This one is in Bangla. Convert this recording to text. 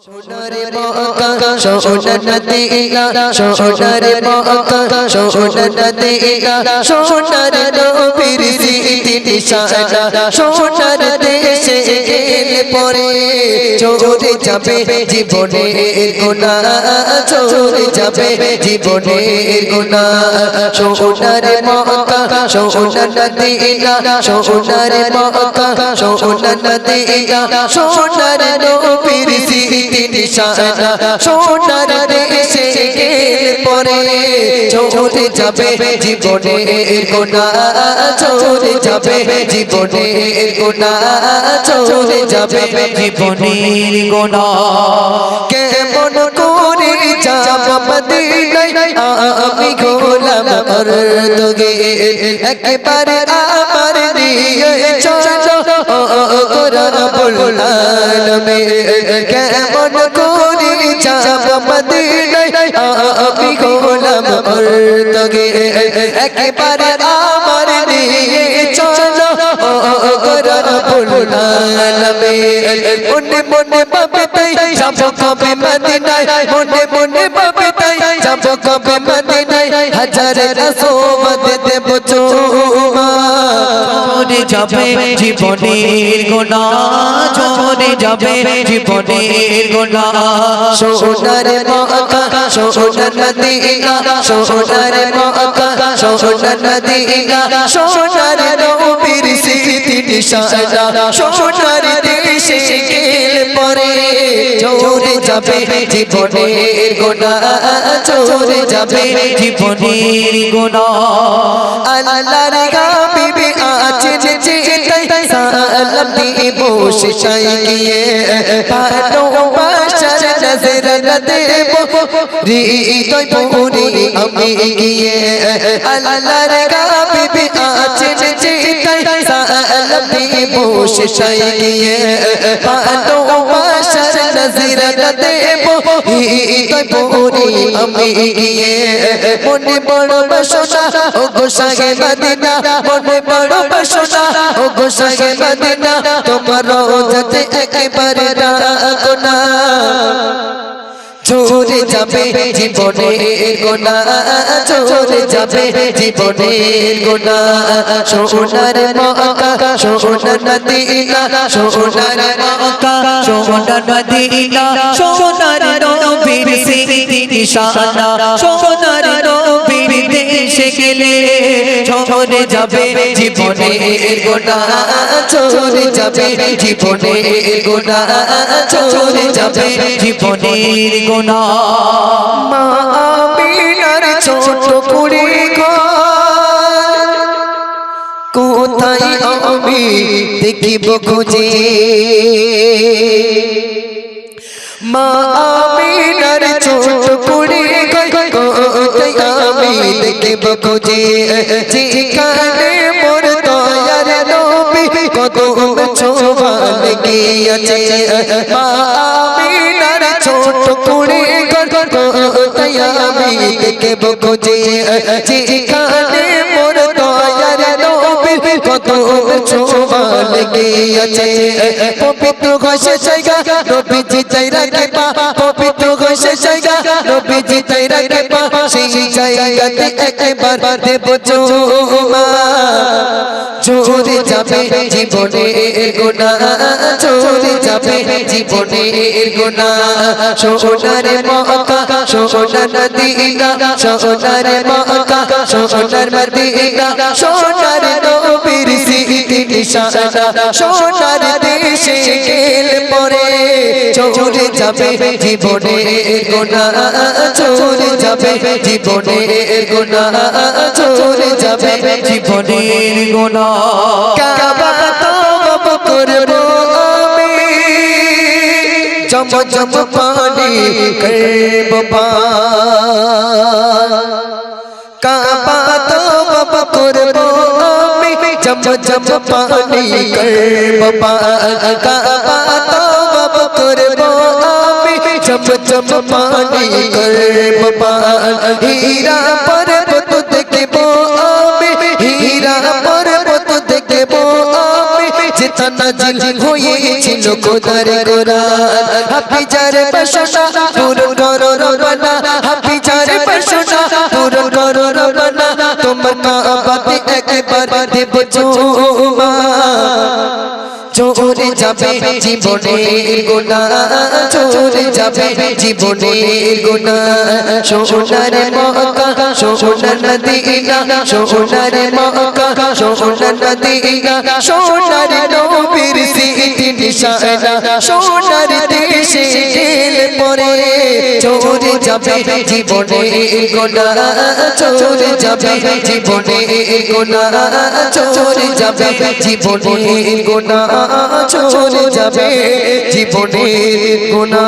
সোনারে মক্কা সোনার নদিয়া সোনারে মক্কা সোনার নদিয়া সোনার নবীর স্মৃতি নিশানা সোনার দেশে গেলে পরে চোরে যাবে জীবনে গুণা চোরে যাবে জীবনে গুণা সোনারে মক্কা সোনার নদিয়া সোনারে মক্কা সোনার নদিয়া সোনার নবীর স্মৃতি নিশানা সোনার দেশে গেলে পরে চোরে যাবে জীবনে গুণা চোরে যাবে জীবনে গুণা চোরে যাবে জীবনের গোনা। কেমন করে যাব মদিনায় আমি গোলাম মর্দগে একবারে আমার দিয়ে চলো। ও রব্বুল মর্দগে একবারে আমার দিয়ে চলো। আলামিন মনে মনে ভাবে তাই যাব কবে মদিনায়। মনে মনে ভাবে তাই যাব কবে মদিনায়। হাজারে রসোমত দেব চুমা। যাবে জীবনের গোনা চলে যাবে জীবনের গোনা সোনার মক্কা, সোনার নদিয়া সোনার মক্কা, সোনার নদিয়া সোনার নবীর স্মৃতি নিশানা, সোনার দেশে গেলে পরে। চোরে যাবে জীবনের গোনা চোরে যাবে জীবনের গোনা আল্লাহর হাবিবি আছে যে দিয়ে বসে চাই গিয়ে ভালোবাসার নজর দেব হৃদয় পুরি আমি গিয়ে আল্লাহর হাবিবি আছে যে যেটাই বসে চাই গিয়ে ভালোবাসার নজর দেব হৃদয় পুরি আমি গিয়ে মনে বড় বাসনা ও গোসাগে মদিনা মনে বড় বাসনা ও গোসাগে মদিনা, তোমার রোজাতে একেবারে রাখো না চোরে যাবে জীবনে গোনা চোরে যাবে জীবনে গোনা। সোনার মক্কা সোনার নদিনা, সোনার মক্কা সোনার মদিনা সোনার নবীর স্মৃতি নিশানা, সোনার দেশে গেলে চলে যাবে জীবনের গোনা চোরে যাবে জীবনে গোনা চোরে যাবে জীবনের গোনা। মা কোথায় আমি দেখিব খুঁজে? মা আমিনার ছোট দেখিব খুঁজে যেখানে মোর দয়ার নবী, কত ছোবা লেগিয়াছে মা আমিনার ছোট কুড়ি ঘর, কোথায় আমি দেখিব খুঁজে। যেখানে মোর দয়ার নবী, কত ছোবা লেগিয়াছে পবিত্র ঘষে জায়গা নবীজি চাই রাখে পা সেই জায়গাতে একবার দেব চুমা চোরে যাবে জীবনে গোনা চোরে যাবে জীবনে গোনা সোনার মক্কা সোনার নদিনা সোনার মক্কা সোনার মদিনা সোনার নবীর স্মৃতি নিশানা সোনার দেশে গেলে পরে চোরে যাবে জীবনে গোনা, চোরে যাবে জীবনে গোনা, চোরে যাবে জীবনের গোনা। কাবা তওব করব জম জম পানি করব কাবা তওব করব আমি জম জম পানি করব কাবা তওব করব আমি জম জম পানি করব হীরা পর্বত দেখব আমি হীরা পর্বত দেখব আমি যেতে তা নাজিল হয়েছিল খোদার কোরআন হাফিজার বাসনা পূরণ করো রবানা হাফিজার বাসনা পূরণ করো রবানা তোমার কাবাতে একবার দেব চুমা চোরে যাবে জীবনের গোনা চোরে যাবে জীবনের গোনা সোনার মক্কা, সোনার মদিনা। সোনার মক্কা, সোনার মদিনা। সোনার নবীর স্মৃতি নিশানা। সোনার দেশে পরে চোরে যাবে জীবনে গোনা, চোরে যাবে জীবনে গোনা, চোরে যাবে জীবনে গোনা চলে যাবে জীবনে গোনা।